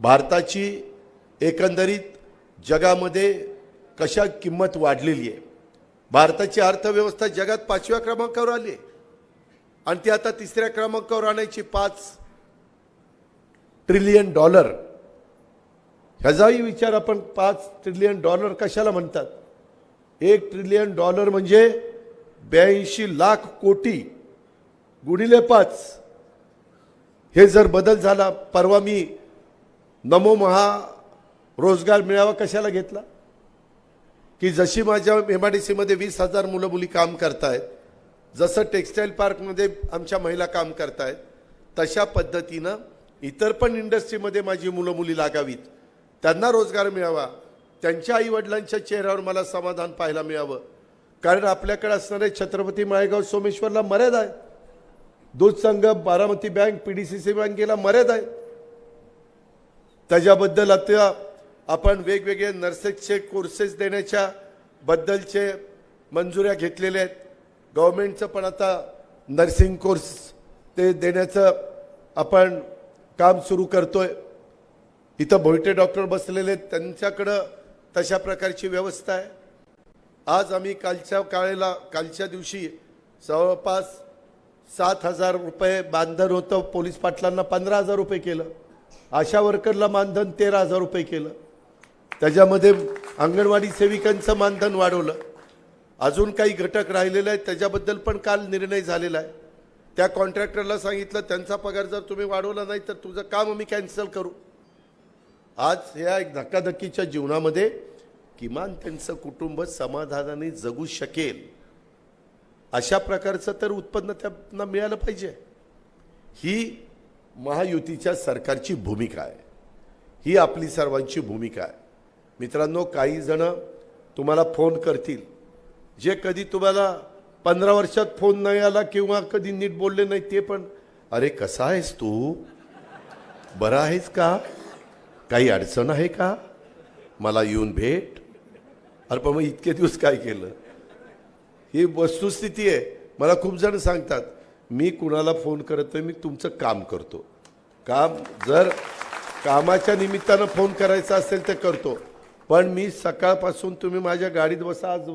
भारताची एकंदरीत जगामध्ये कशा किंमत वाढलेली आहे? भारताची अर्थव्यवस्था जगात पाचव्या क्रमांकावर आली आहे. आणि ती आता तिसऱ्या क्रमांकावर आणायची पाच ट्रिलियन डॉलर ह्याचाही विचार आपण पाच ट्रिलियन डॉलर कशाला म्हणतात? एक ट्रिलियन डॉलर म्हणजे ब्याऐंशी लाख कोटी गुणिले पाच. हे जर बदल झाला परवा मी नमो महा रोजगार मिळावा कशाला घेतला? की जशी माझ्या एम आय डी सीमध्ये वीस हजार मुलं मुली काम करतायत जसं टेक्स्टाईल पार्कमध्ये आमच्या महिला काम करतायत तशा पद्धतीनं इतर पण इंडस्ट्रीमध्ये माझी मुलं मुली लागावीत. त्यांना रोजगार मिळावा. त्यांच्या आईवडिलांच्या चेहऱ्यावर मला समाधान पाहायला मिळावं. कारण आपल्याकडे असणारे छत्रपती माळेगाव सोमेश्वरला मर्यादा आहे. दूध संघ Baramati bank P D C C बँकेला मर्यादा आहे. त्याच्याबद्दल आता आपण वेगवेगळे नर्सेसचे कोर्सेस देण्याच्या बद्दलचे मंजुऱ्या घेतलेल्या आहेत. गव्हर्मेंटचं पण आता नर्सिंग कोर्स ते देण्याचं आपण काम सुरू करतो आहे इथं भोईटे डॉक्टर बसलेले आहेत. त्यांच्याकडं तशा प्रकारची व्यवस्था आहे. आज आम्ही कालच्या काळेला कालच्या दिवशी जवळपास सात हजार रुपये बांधण होतं. पोलीस पाटलांना पंधरा हजार रुपये केलं. आशा वर्करला मानधन तेरा हजार रुपये केलं. त्याच्यामध्ये अंगणवाडी सेविकांचं मानधन वाढवलं. अजून काही घटक राहिलेले आहेत त्याच्याबद्दल पण काल निर्णय झालेला आहे. त्या कॉन्ट्रॅक्टरला सांगितलं त्यांचा पगार जर तुम्ही वाढवला नाही तर तुझं काम आम्ही कॅन्सल करू. आज या एक धक्काधक्कीच्या जीवनामध्ये किमान त्यांचं कुटुंब समाधानाने जगू शकेल. अशा प्रकारचं तर उत्पन्न त्यांना मिळालं पाहिजे. ही महायुतीच्या सरकारची भूमिका आहे. ही आपली सर्वांची भूमिका आहे. मित्रांनो काही जण तुम्हाला फोन करतील. जे कधी तुम्हाला पंधरा वर्षात फोन नाही आला किंवा कधी नीट बोलले नाही ते पण अरे कसा आहेस तू? बरा आहेस का? काही अडचण आहे का? मला येऊन भेट. अरे पण मग इतके दिवस काय केलं? ही वस्तुस्थिती आहे. मला खूप जण सांगतात मी कुणाला फोन करत नाही मी तुमचं काम करतो. काम जर कामाच्या निमित्तानं फोन करायचा असेल तर करतो. पण मी सकाळपासून तुम्ही माझ्या गाडीत बसा आज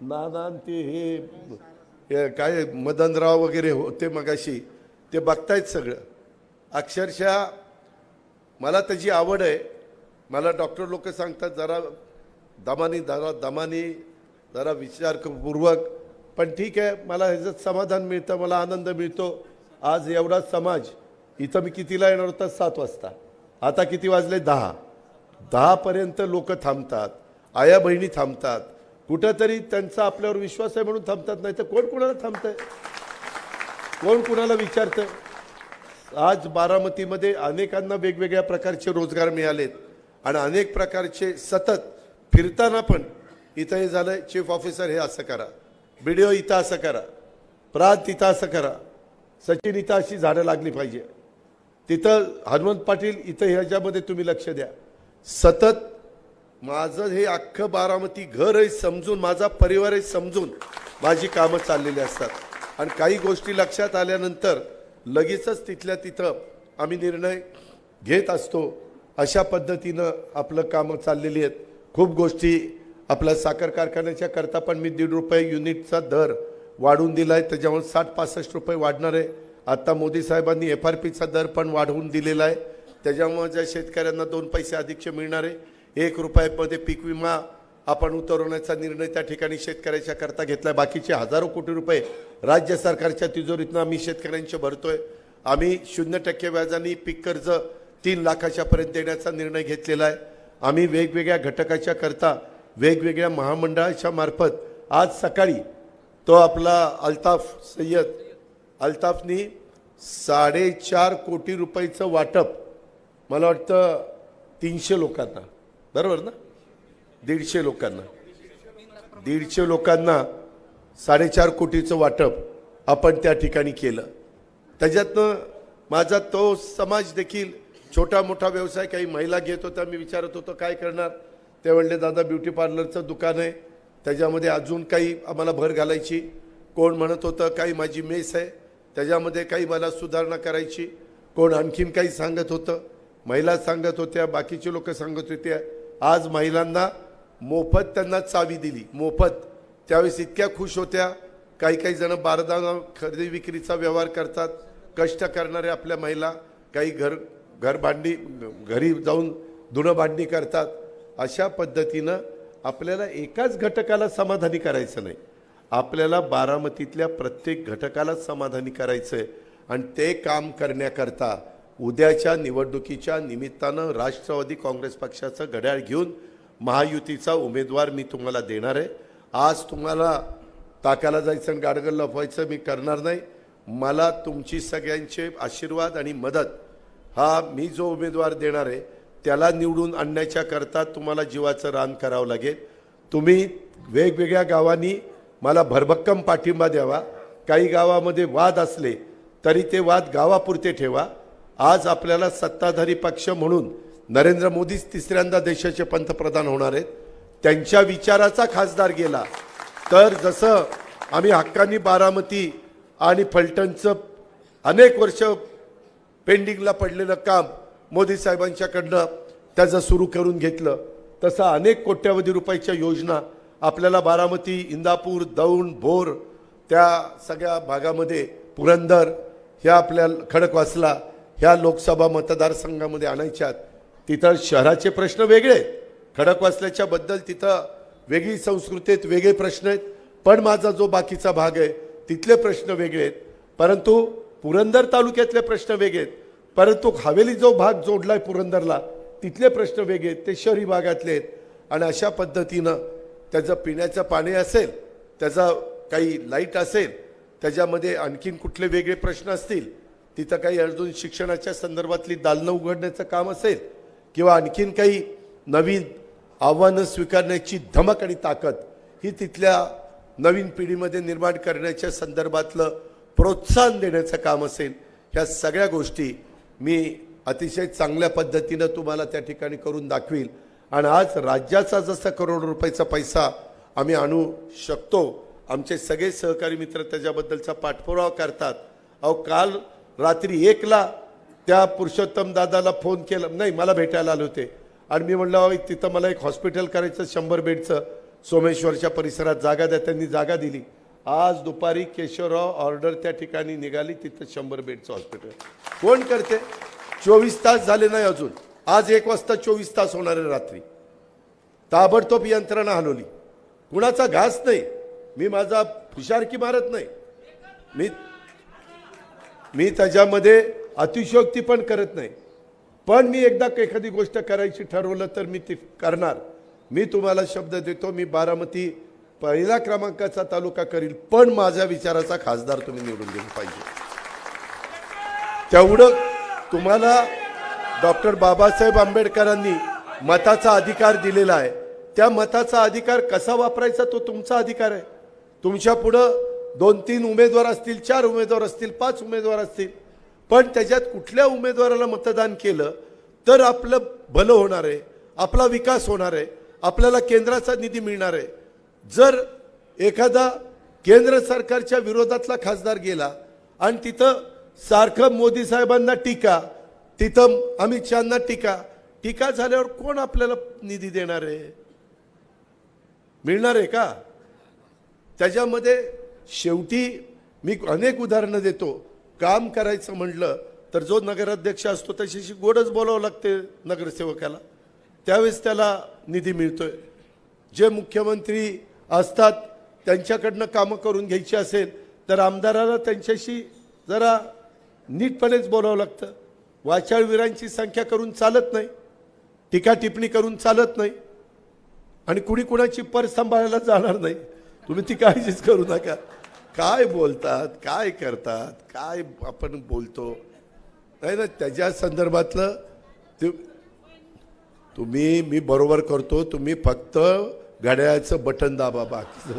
नाना ते हे हे काय मदनराव वगैरे होते मगाशी ते बघतायत सगळं. अक्षरशः मला त्याची आवड आहे. मला डॉक्टर लोक सांगतात जरा दमानी जरा दमानी जरा विचारपूर्वक पण ठीक आहे मला ह्याचं समाधान मिळतं मला आनंद मिळतो. आज एवढा समाज इथं मी कितीला येणार होता? सात वाजता. आता किती वाजले? दहा. दहापर्यंत लोक थांबतात आया बहिणी थांबतात. कुठंतरी त्यांचा आपल्यावर विश्वास आहे म्हणून थांबतात नाही तर कोण कुणाला थांबतंय? कोण कुणाला विचारतं आज बारामतीमध्ये अनेकांना वेगवेगळ्या प्रकारचे रोजगार मिळालेत आणि अनेक प्रकारचे सतत फिरताना पण इथं हे झालं चीफ ऑफिसर हे असं करा. बी डी ओ इथं असं करा प्रात तिथं असं करा सचिन इथं अशी झाडं लागली पाहिजे. तिथं हनुमंत पाटील इथं ह्याच्यामध्ये तुम्ही लक्ष द्या. सतत माझं हे अख्खं बारामती घरही समजून माझा परिवारही समजून माझी कामं चाललेली असतात. आणि काही गोष्टी लक्षात आल्यानंतर लगेचच तिथल्या तिथं आम्ही निर्णय घेत असतो. अशा पद्धतीनं आपलं कामं चाललेली आहेत. खूप गोष्टी आपला साखर कारखान्याच्या करता पण मी दीड रुपये युनिटचा दर वाढवून दिला आहे त्याच्यामुळे साठ पासष्ट रुपये वाढणार आहे. आत्ता मोदी साहेबांनी एफ आर पीचा दर पण वाढवून दिलेला आहे. त्याच्यामुळे ज्या शेतकऱ्यांना दोन पैसे अधिकचे मिळणार आहे एक रुपयामध्ये पीक विमा आपण उतरवण्याचा निर्णय त्या ठिकाणी शेतकऱ्याच्या करता घेतला बाकीचे हजारो कोटी रुपये राज्य सरकारच्या तिजोरीतनं आम्ही शेतकऱ्यांचे भरतोय. आम्ही शून्य टक्के व्याजाने पीक कर्ज तीन लाखाच्या पर्यंत देण्याचा निर्णय घेतलेला आहे. आम्ही वेगवेगळ्या घटकाच्या करता वेगवेगळ्या महामंडळाच्या मार्फत आज सकाळी तो आपला अल्ताफ सय्यद अल्ताफनी साडेचार कोटी रुपयाचं वाटप मला वाटतं तीनशे लोकांना बरोबर ना? दीडशे लोकांना. दीडशे लोकांना साडेचार कोटीचं वाटप आपण त्या ठिकाणी केलं. त्याच्यातनं माझा तो समाज देखील छोटा मोठा व्यवसाय काही महिला घेत होत्या मी विचारत होतो काय करणार? ते म्हणले दादा ब्युटी पार्लरचं दुकान आहे. त्याच्यामध्ये अजून काही आम्हाला भर घालायची. कोण म्हणत होतं काही माझी मेस आहे. त्याच्यामध्ये काही मला सुधारणा करायची. कोण आणखीन काही सांगत होतं? महिला सांगत होत्या बाकीचे लोक सांगत होते. आज महिलांना मोफत त्यांना चावी दिली मोफत. त्यावेळेस इतक्या खुश होत्या. काही काही जण बारदाना खरेदी विक्रीचा व्यवहार करतात कष्ट करणाऱ्या आपल्या महिला. काही घर घर भांडी घरी जाऊन धुणं भांडणी करतात. अशा पद्धतीनं आपल्याला एकाच घटकाला समाधानी करायचं नाही. आपल्याला बारामतीतल्या प्रत्येक घटकाला समाधानी करायचं आहे आणि ते काम करण्याकरता उद्याच्या निवडणुकीच्या निमित्तानं राष्ट्रवादी काँग्रेस पक्षाचं घड्याळ घेऊन महायुतीचा उमेदवार मी तुम्हाला देणार आहे. आज तुम्हाला ताकाला जायचं आणि गाडगं लपवायचं मी करणार नाही. मला तुमची सगळ्यांचे आशीर्वाद आणि मदत हा मी जो उमेदवार देणार आहे त्याला निवडून आणण्याच्या करता तुम्हाला जीवाचं रान करावं लागेल. तुम्ही वेगवेगळ्या गावांनी मला भरभक्कम पाठिंबा द्यावा. काही गावामध्ये वाद असले तरी ते वाद गावापुरते ठेवा. आज आपल्याला सत्ताधारी पक्ष म्हणून नरेंद्र मोदीच तिसऱ्यांदा देशाचे पंतप्रधान होणार आहेत. त्यांच्या विचाराचा खासदार गेला. तर जसं आम्ही हक्कानी बारामती आणि फलटणचं अनेक वर्ष पेंडिंगला पडलेलं काम मोदी साहेबांच्याकडनं त्याचं सुरू करून घेतलं. तसं अनेक कोट्यावधी रुपयाच्या योजना आपल्याला बारामती इंदापूर दौंड भोर त्या सगळ्या भागामध्ये पुरंदर ह्या आपल्या खडकवासला ह्या लोकसभा मतदारसंघामध्ये आणायच्यात. तिथं शहराचे प्रश्न वेगळे. आहेत. खडकवासल्याच्या बद्दल तिथं वेगळी संस्कृती आहेत वेगळे प्रश्न आहेत. पण माझा जो बाकीचा भाग आहे तिथले प्रश्न वेगळे आहेत. परंतु पुरंदर तालुक्यातले प्रश्न वेगळे आहेत. परंतु हवेली जो भाग आहे पुरंदरला तिथले प्रश्न वेगळे आहेत ते शहरी भागातले आहेत. आणि अशा पद्धतीनं त्याचं पिण्याचं पाणी असेल त्याचा काही लाइट असेल त्याच्यामध्ये आणखीन कुठले वेगळे प्रश्न असतील तिथं काही अजून शिक्षणाच्या संदर्भातली दालनं उघडण्याचं काम असेल किंवा आणखीन काही नवीन आव्हानं स्वीकारण्याची धमक आणि ताकद ही तिथल्या नवीन पिढीमध्ये निर्माण करण्याच्या संदर्भातलं प्रोत्साहन देण्याचं काम असेल ह्या सगळ्या गोष्टी मी अतिशय चांगल्या पद्धतीनं तुम्हाला त्या ठिकाणी करून दाखवील. आणि आज राज्याचा जसा करोड रुपयाचा पैसा आम्ही आणू शकतो आमचे सगळे सहकारी मित्र त्याच्याबद्दलचा पाठपुरावा करतात. अहो काल रात्री एकला त्या पुरुषोत्तम दादाला फोन केला नाही मला भेटायला आले होते. आणि मी म्हणलं "अहो, तिथं मला एक हॉस्पिटल करायचं शंभर बेडचं. सोमेश्वरच्या परिसरात जागा द्या. त्यांनी जागा दिली. आज दुपारी केशवराव ऑर्डर त्या ठिकाणी निघाली तिथं शंभर बेडचं हॉस्पिटल. कोण करते? चोवीस तास झाले नाही अजून. आज एक वाजता चोवीस तास होणार आहे रात्री. ताबडतोब यंत्रणा हलवली. कुणाचा घास नाही. मी माझा हुशारकी मारत नाही. मी मी त्याच्यामध्ये अतिशयोक्ती पण करत नाही. पण मी एकदा एखादी गोष्ट करायची ठरवलं तर मी ती करणार. मी तुम्हाला शब्द देतो मी बारामती पहिला क्रमांकाचा तालुका करील पण माझ्या विचाराचा खासदार तुम्ही निवडून दिला पाहिजे. तेवढं तुम्हाला डॉक्टर बाबासाहेब आंबेडकरांनी मताचा अधिकार दिलेला आहे. त्या मताचा अधिकार कसा वापरायचा तो तुमचा अधिकार आहे. तुमच्या पुढं दोन तीन उमेदवार असतील चार उमेदवार असतील पाच उमेदवार असतील पण त्याच्यात कुठल्या उमेदवाराला मतदान केलं तर आपलं भलं होणार आहे आपला विकास होणार आहे आपल्याला केंद्राचा निधी मिळणार आहे. जर एखादा केंद्र सरकारच्या विरोधातला खासदार गेला आणि तिथं सारखं मोदी साहेबांना टीका तिथं अमित शहाना टीका. टीका झाल्यावर कोण आपल्याला निधी देणार आहे? मिळणार आहे का? त्याच्यामध्ये शेवटी मी अनेक उदाहरणं देतो. काम करायचं म्हटलं तर जो नगराध्यक्ष असतो त्याच्याशी गोडच बोलावं लागते नगरसेवकाला. त्यावेळेस त्याला निधी मिळतोय. जे मुख्यमंत्री असतात त्यांच्याकडनं कामं करून घ्यायची असेल तर आमदाराला त्यांच्याशी जरा नीटपणेच बोलावं लागतं. वाचाळवीरांची संख्या करून चालत नाही. टीका टिप्पणी करून चालत नाही. आणि कुणी कुणाची पर सांभाळायला जाणार नाही. तुम्ही ती काळजीच करू नका. काय बोलतात काय करतात काय आपण बोलतो? नाही ना त्याच्या संदर्भातलं ते तुम्ही मी बरोबर करतो तुम्ही फक्त घड्याळाचं बटन दाबा बाकीचं.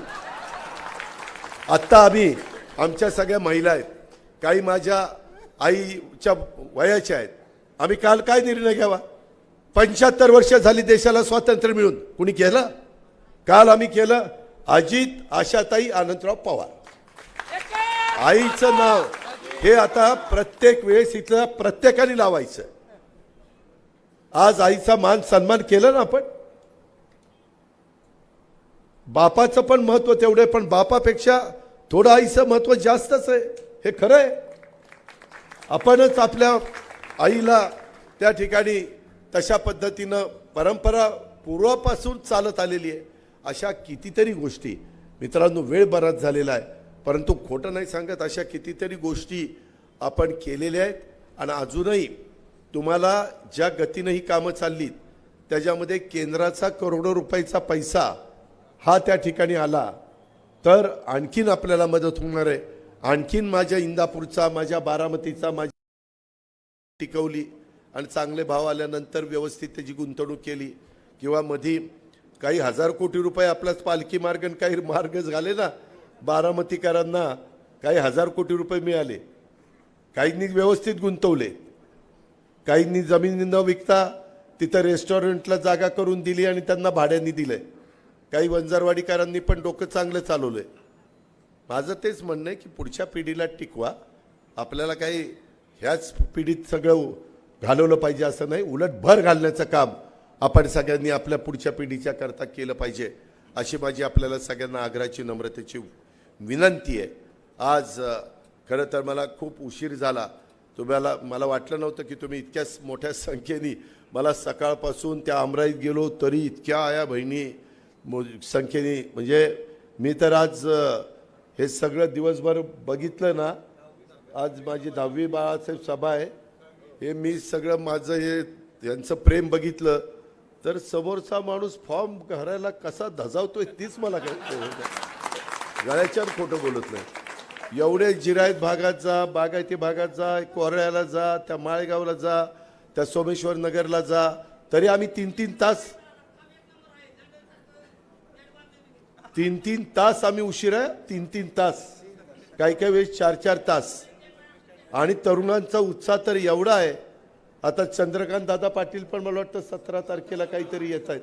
आत्ता आम्ही आमच्या सगळ्या महिला आहेत. काही माझ्या आईच्या वयाच्या आहेत. आम्ही काल काय निर्णय घ्यावा? पंच्याहत्तर वर्ष झाली देशाला स्वातंत्र्य मिळून. कुणी केलं? काल आम्ही केलं अजित आशाताई आनंदराव पवार. आईचं नाव. हे आता प्रत्येक वेळेस इथलं प्रत्येकाने लावायचं. आज आईचा मान सन्मान केला ना आपण? बापाचं पण महत्त्व तेवढं आहे पण बापापेक्षा थोडं आईचं महत्त्व जास्तच आहे. हे खरं आहे. आपणच आपल्या आईला त्या ठिकाणी तशा पद्धतीनं परंपरा पूर्वापासून चालत आलेली आहे. अशा कितीतरी गोष्टी मित्रांनो वेळ बराच झालेला आहे. परंतु खोटं नाही सांगत अशा कितीतरी गोष्टी आपण केलेल्या आहेत. आणि अजूनही तुम्हाला ज्या गतीनं ही कामं चाललीत त्याच्यामध्ये केंद्राचा करोडो रुपयाचा पैसा हा त्या ठिकाणी आला तर आणखीन आपल्याला मदत होणार आहे. आणखीन माझ्या इंदापूरचा माझ्या बारामतीचा माझी टिकवली आणि चांगले भाव आल्यानंतर व्यवस्थित त्याची गुंतवणूक केली. किंवा मधी काही हजार कोटी रुपये आपलाच पालखी मार्ग आणि काही मार्ग झाले ना बारामतीकरांना काही हजार कोटी रुपये मिळाले. काहींनी व्यवस्थित गुंतवले. काहींनी जमीन न विकता तिथं रेस्टॉरंटला जागा करून दिली आणि त्यांना भाड्याने दिलं काही वंजारवाडीकरांनी पण डोकं चांगलं चालवलं आहे माझं तेच म्हणणं आहे की पुढच्या पिढीला टिकवा. आपल्याला काही ह्याच पिढीत सगळं घालवलं पाहिजे असं नाही उलट भर घालण्याचं काम आपण सगळ्यांनी आपल्या पुढच्या पिढीच्या करता केलं पाहिजे अशी माझी आपल्याला सगळ्यांना आग्रहाची नम्रतेची विनंती आहे. आज खरं तर मला खूप उशीर झाला. तुम्हाला मला वाटलं नव्हतं की तुम्ही इतक्या मोठ्या संख्येने मला सकाळपासून त्या अमराईत गेलो तरी इतक्या आया बहिणी संख्येने म्हणजे मी तर आज हे सगळं दिवसभर बघितलं ना आज माझी दहावी बाळासाहेब सभा आहे. हे मी सगळं माझं हे यांचं प्रेम बघितलं. तर समोरचा माणूस फॉर्म भरायला कसा धजावतोय तीच मला कळत गळ्याच्यावर खोटं बोलत नाही. एवढे जिरायत भागात जा बागायती भागात जा कोरळ्याला जा त्या माळेगावला जा त्या सोमेश्वर नगरला जा तरी आम्ही तीन तीन तास तीन तीन तास आम्ही उशीर आहे तीन तीन तास. काही काही वेळेस चार चार तास. आणि तरुणांचा उत्साह तर एवढा आहे. आता चंद्रकांत दादा पाटील पण मला वाटतं सतरा तारखेला काहीतरी येत आहेत.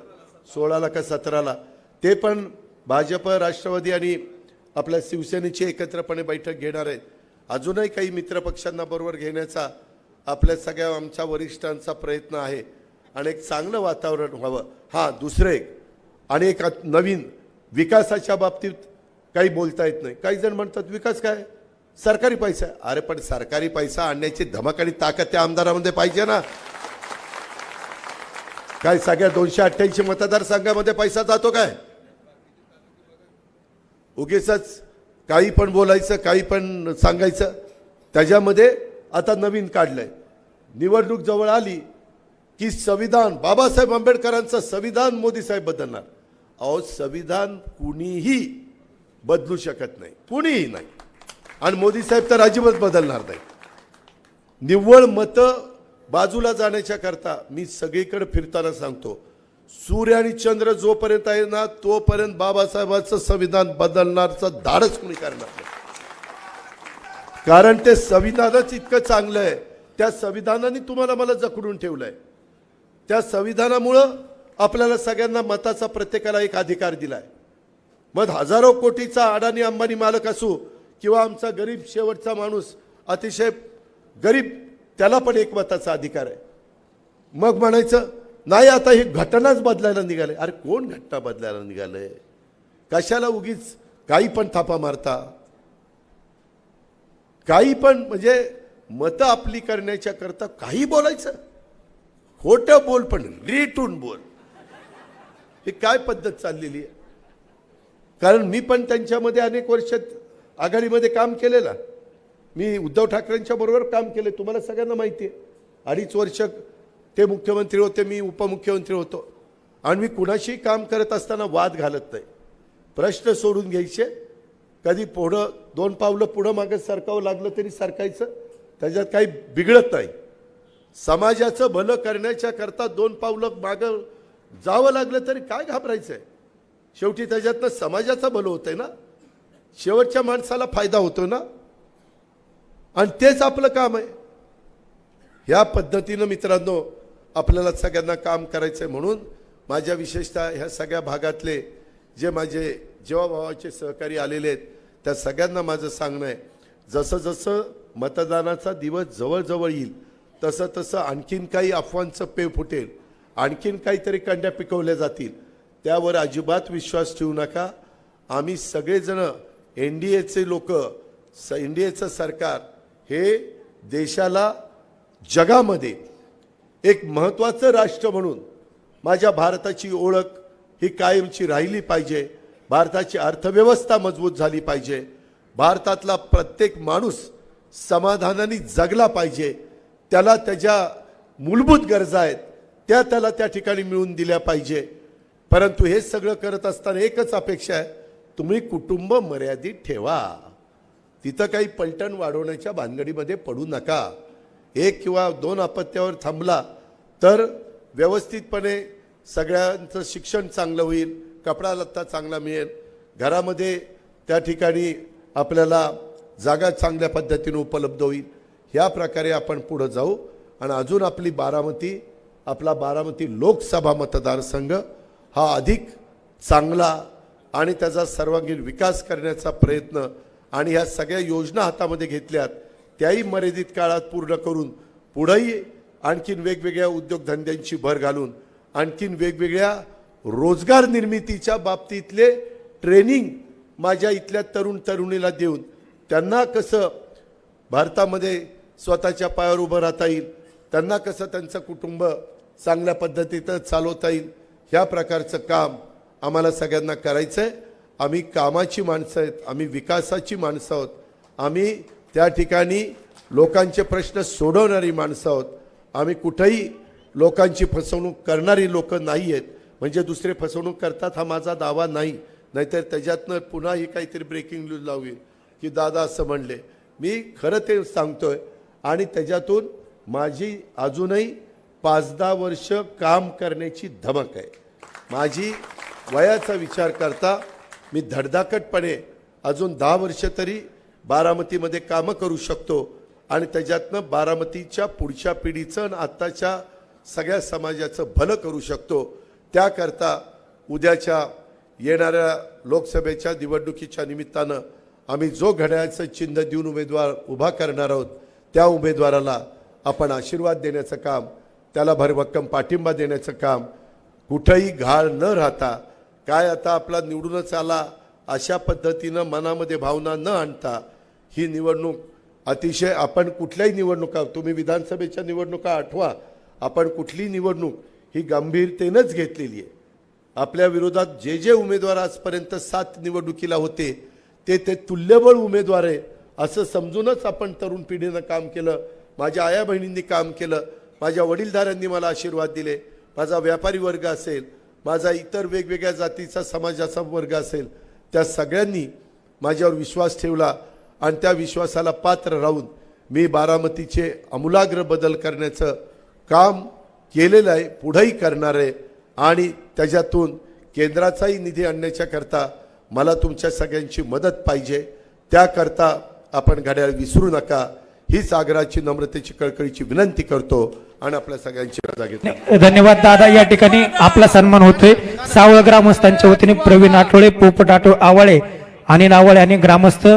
सोळाला का सतराला. ते पण भाजप राष्ट्रवादी आणि आपल्या शिवसेनेची एकत्रपणे बैठक घेणार आहेत. अजूनही काही मित्रपक्षांना बरोबर घेण्याचा आपल्या सगळ्या आमच्या वरिष्ठांचा प्रयत्न आहे. आणि एक चांगलं वातावरण व्हावं. हां दुसरं एक. आणि एक नवीन विकासाच्या बाबतीत काही बोलता येत नाही. काही जण म्हणतात विकास काय? सरकारी पैसा. आहे. अरे पण सरकारी पैसा आणण्याची धमक आणि ताकद त्या आमदारामध्ये पाहिजे ना. काय सगळ्या दोनशे अठ्ठ्याऐंशी मतदारसंघामध्ये पैसा जातो काय? उगीच काही पण बोलायचं काही पण सांगायचं. त्याच्यामध्ये आता नवीन काढलंय. निवडणूक जवळ आली की संविधान बाबासाहेब आंबेडकरांचं संविधान मोदी साहेब बदलणार. अहो संविधान कुणीही बदलू शकत नाही. कुणीही नाही. आणि मोदी साहेब तर अजिबात बदलणार नाही निव्वळ मतं बाजूला जाण्याच्या करता मी सगळीकडे फिरताना सांगतो सूर्य आणि चंद्र जोपर्यंत आहे ना तोपर्यंत बाबासाहेबांचं संविधान बदलणारचं धाडच कुणी करणार नाही. कारण ते संविधानच इतकं चांगलं आहे त्या संविधानाने तुम्हाला मला जखडून ठेवलंय. त्या संविधानामुळं आपल्याला सगळ्यांना मताचा प्रत्येकाला एक अधिकार दिलाय. मग हजारो कोटीचा अडाणी अंबानी मालक असू किंवा आमचा गरीब शेवटचा माणूस अतिशय गरीब त्याला पण एक मताचा अधिकार आहे. मग म्हणायचं नाही आता ही घटनाच बदलायला निघाले. अरे कोण घटना बदलायला निघालंय? कशाला उगीच काही पण थापा मारता? काही पण म्हणजे मतं आपली करण्याच्या करता काही बोलायचं? खोटं बोल पण रेटून बोल. ही काय पद्धत चाललेली आहे? कारण मी पण त्यांच्यामध्ये अनेक वर्षात आघाडीमध्ये काम केलेलं. मी उद्धव ठाकरेंच्या बरोबर काम केले. तुम्हाला सगळ्यांना माहिती आहे. अडीच वर्ष ते मुख्यमंत्री होते मी उपमुख्यमंत्री होतो. आणि मी कुणाशी काम करत असताना वाद घालत नाही. प्रश्न सोडून घ्यायचे. कधी पुढं दोन पावलं पुढं मागं सरकावं लागलं तरी सरकायचं. त्याच्यात काही बिघडत नाही. समाजाचं भलं करण्याच्या करता दोन पावलं मागं जावं लागलं तरी काय घाबरायचं आहे शेवटी त्याच्यातनं समाजाचं भलं होतंय ना? शेवटच्या माणसाला फायदा होतो ना? आणि तेच आपलं काम आहे. ह्या पद्धतीनं मित्रांनो आपल्याला सगळ्यांना काम करायचं आहे म्हणून माझ्या विशेषतः ह्या सगळ्या भागातले जे माझे जेवाभावाचे सहकारी आलेले आहेत त्या सगळ्यांना माझं सांगणं आहे. जसं जसं मतदानाचा दिवस जवळजवळ येईल तसं तसं आणखीन काही अफवांचं पे फुटेल. आणखीन काहीतरी कंड्या पिकवल्या जातील. त्यावर अजिबात विश्वास ठेवू नका. आम्ही सगळेजण एन डी एचे लोक स एन डी एचं सरकार हे देशाला जगामध्ये एक महत्त्वाचं राष्ट्र म्हणून माझ्या भारताची ओळख ही कायमची राहिली पाहिजे. भारताची अर्थव्यवस्था मजबूत झाली पाहिजे. भारतातला प्रत्येक माणूस समाधानाने जगला पाहिजे. त्याला त्याच्या मूलभूत गरजा आहेत. त्या त्याला त्या ठिकाणी मिळून दिल्या पाहिजे. परंतु हे सगळं करत असताना एकच अपेक्षा आहे तुम्ही कुटुंब मर्यादित ठेवा. तिथं काही पलटण वाढवण्याच्या भानगडीमध्ये पडू नका. एक किंवा दोन अपत्यावर थांबला तर व्यवस्थितपणे सगळ्यांचं शिक्षण चांगलं होईल कपडा लत्ता चांगला मिळेल. घरामध्ये त्या ठिकाणी आपल्याला जागा चांगल्या पद्धतीने उपलब्ध होईल. ह्या प्रकारे आपण पुढं जाऊ. आणि अजून आपली बारामती आपला बारामती लोकसभा मतदारसंघ हा अधिक चांगला आणि त्याचा सर्वांगीण विकास करण्याचा प्रयत्न आणि ह्या सगळ्या योजना हातामध्ये घेतल्यात त्याही मर्यादित काळात पूर्ण करून पुढंही आणखीन वेगवेगळ्या उद्योगधंद्यांची भर घालून आणखीन वेगवेगळ्या रोजगार निर्मितीच्या बाबतीतले ट्रेनिंग माझ्या इथल्या तरुण तरुणीला देऊन त्यांना कसं भारतामध्ये स्वतःच्या पायावर उभं राहता येईल त्यांना कसं त्यांचं कुटुंब चांगल्या पद्धतीनं चालवता येईल. ह्या प्रकारचं काम आम्हाला सगळ्यांना करायचं आहे आम्ही कामाची माणसं आहेत आम्ही विकासाची माणसं आहोत. आम्ही त्या ठिकाणी लोकांचे प्रश्न सोडवणारी माणसं आहोत. आम्ही कुठंही लोकांची फसवणूक करणारी लोक नाही आहेत. म्हणजे दुसरे फसवणूक करतात हा माझा दावा नाही. नाहीतर त्याच्यातनं पुन्हा ही काहीतरी ब्रेकिंग न्यूज लावली की दादा असं म्हणले. मी खरं ते सांगतोय. आणि त्याच्यातून माझी अजूनही पाच दहा वर्ष काम करण्याची धमक आहे. माझी वयाचा विचार करता मी धडधाकटपणे अजून दहा वर्ष तरी बारामतीमध्ये कामं करू शकतो आणि त्याच्यातनं बारामतीच्या पुढच्या पिढीचं आणि आत्ताच्या सगळ्या समाजाचं भलं करू शकतो. त्याकरता उद्याच्या येणाऱ्या लोकसभेच्या निवडणुकीच्या निमित्तानं आम्ही जो घड्याळाचं चिन्ह देऊन उमेदवार उभा करणार आहोत त्या उमेदवाराला आपण आशीर्वाद देण्याचं काम त्याला भरभक्कम पाठिंबा देण्याचं काम कुठंही घाळ न राहता काय आता आपला निवडूनच आला अशा पद्धतीनं मनामध्ये भावना न आणता ही निवडणूक अतिशय आपण कुठल्याही निवडणुका तुम्ही विधानसभेच्या निवडणुका आठवा आपण कुठली निवडणूक ही गंभीरतेनंच घेतलेली आहे. आपल्या विरोधात जे जे उमेदवार आजपर्यंत सात निवडणुकीला होते ते ते तुल्यबळ उमेदवार आहे असं समजूनच आपण तरुण पिढीनं काम केलं माझ्या आया बहिणींनी काम केलं माझ्या वडीलधाऱ्यांनी मला आशीर्वाद दिले. माझा व्यापारी वर्ग असेल माझा इतर वेगवेगळ्या जातीचा समाजाचा वर्ग असेल त्या सगळ्यांनी माझ्यावर विश्वास ठेवला आणि त्या विश्वासाला पात्र राहून मी बारामतीचे आमूलाग्र बदल करण्याचं काम केलेलं आहे पुढंही करणार आहे आणि त्याच्यातून केंद्राचाही निधी आणण्याच्या करता मला तुमच्या सगळ्यांची मदत पाहिजे. त्याकरता आपण घड्याळ विसरू नका. हीच आग्रहाची नम्रतेची कळकळीची विनंती करतो आणि आपल्या सगळ्यांची रजा घेतो. धन्यवाद दादा. या ठिकाणी आपला सन्मान होतोय. सावळ ग्रामस्थांच्या वतीने प्रवीण आठवळे पोपट आठवळे आवाळे आणि नावाळे आणि ग्रामस्थ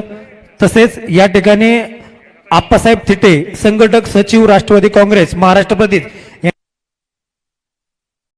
तसेच या ठिकाणी आप्पासाहेब थिटे संघटक सचिव राष्ट्रवादी काँग्रेस महाराष्ट्र प्रदेश